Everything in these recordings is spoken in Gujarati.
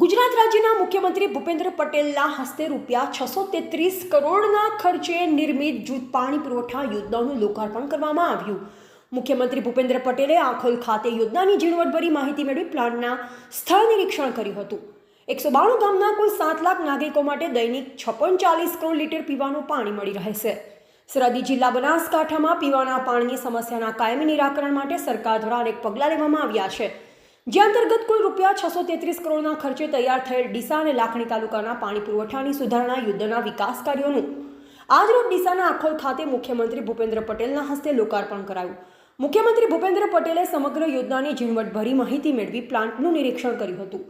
મુખ્યમંત્રી ભૂપેન્દ્ર પટેલના હસ્તે રૂપિયા છસો તેત્રીસ કરોડના ખર્ચે નિર્મિત જૂથ પાણી પુરવઠા યોજનાનું લોકાર્પણ કરવામાં આવ્યું. મુખ્યમંત્રી ભૂપેન્દ્ર પટેલે આખોલ ખાતે યોજનાની ઝીણવટભરી માહિતી મેળવી પ્લાન્ટના સ્થળ નિરીક્ષણ કર્યું હતું. એકસો બાણું ગામના કુલ સાત લાખ નાગરિકો માટે દૈનિક છપ્પન ચાલીસ કરોડ લીટર પીવાનું પાણી મળી રહેશે. સરહદી જિલ્લા બનાસકાંઠામાં પીવાના પાણીની સમસ્યાના કાયમી નિરાકરણ માટે સરકાર દ્વારા અનેક પગલાં લેવામાં આવ્યા છે. જે અંતર્ગત કુલ રૂપિયા છસો તેત્રીસ કરોડના ખર્ચે તૈયાર થયેલ ડીસા અને લાખણી તાલુકાના પાણી પુરવઠાની સુધારણા યુદ્ધના વિકાસ કાર્યોનું. આજરોજ ડીસાના આખોલ ખાતે મુખ્યમંત્રી ભૂપેન્દ્ર પટેલના હસ્તે લોકાર્પણ કરાયું. મુખ્યમંત્રી ભૂપેન્દ્ર પટેલે સમગ્ર યોજનાની ઝીણવટભરી માહિતી મેળવી પ્લાન્ટનું નિરીક્ષણ કર્યું હતું.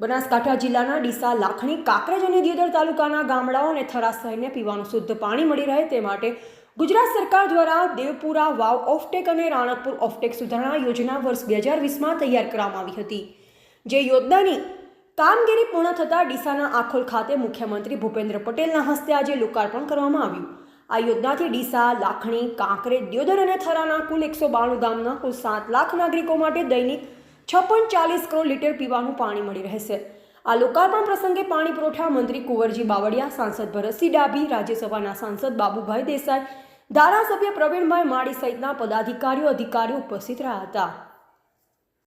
બનાસકાંઠા જિલ્લાના ડીસા, લાખણી, કાકરેજ અને દિયોદર તાલુકાના ગામડાઓ અને થરા શહેરને પીવાનું શુદ્ધ પાણી મળી રહે તે માટે ગુજરાત સરકાર દ્વારા દેવપુરા વાવ ઓફટેક અને રાણકપુર ઓફટેક સુધારણા યોજના વર્ષ બે હજાર વીસમાં તૈયાર કરવામાં આવી હતી. જે યોજનાની કામગીરી પૂર્ણ થતાં ડીસાના આખોલ ખાતે મુખ્યમંત્રી ભૂપેન્દ્ર પટેલના હસ્તે આજે લોકાર્પણ કરવામાં આવ્યું. આ યોજનાથી ડીસા, લાખણી કાંકરેજ દ્યોદર અને થરાના કુલ એકસો બાણું ગામના કુલ સાત લાખ નાગરિકો માટે દૈનિક છપ્પન ચાલીસ કરોડ લીટર પીવાનું પાણી મળી રહેશે. આ લોકાર્પણ પ્રસંગે પાણી પુરવઠા મંત્રી કુંવરજી બાવળિયા, સાંસદ ભરતસિંહ ડાભી, રાજ્યસભાના સાંસદ બાબુભાઈ દેસાઈ, ધારાસભ્ય પ્રવીણભાઈ માળી સહિતના પદાધિકારીઓ, અધિકારીઓ ઉપસ્થિત રહ્યા હતા.